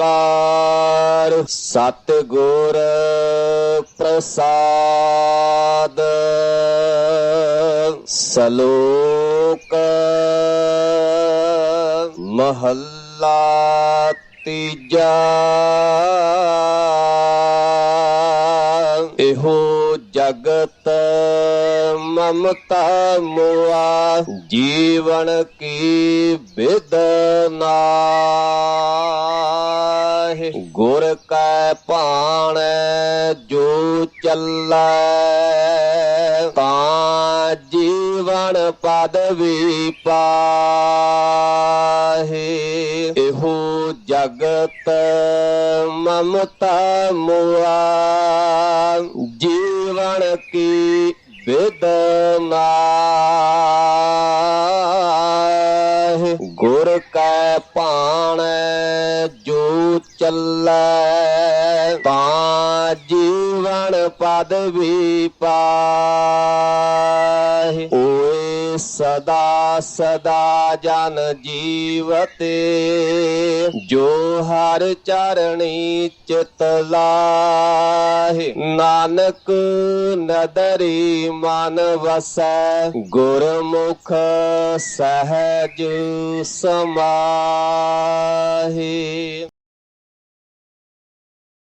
ਓੰਕਾਰ ਸਤਿਗੁਰ ਪ੍ਰਸਾਦ। ਸਲੋਕ ਮਹੱਲਾ ਤੀਜਾ। ਇਹੋ ਜਗਤ ਮਮਤਾ ਮੋਆ। ਜੀਵਨ ਕੀ ਬਿਦਨਾ ਗੁਰ ਕੈ ਭਾਣ, ਜੋ ਚੱਲੈ ਤਾਂ ਜੀਵਨ ਪਦਵੀ ਪਾਹੇ। ਇਹੋ ਜਗਤ ਮਮਤਾ ਮੁਆ, ਜੀਵਨ ਕੀ ਬਿਦਨਾ ਗੁਰ ਚੱਲੈ। ਤਾਂ ਜੀਵਨ ਪਦਵੀ ਪਾਹੇ। ਓਏ ਸਦਾ ਸਦਾ ਜਨ ਜੀਵਤੇ, ਜੋ ਹਰ ਚਰਣੀ ਚਿਤ ਲਾਹੇ। ਨਾਨਕ ਨਦਰੀ ਮਨ ਵਸੈ, ਗੁਰਮੁਖ ਸਹਿਜ ਸਮਾਹੇ।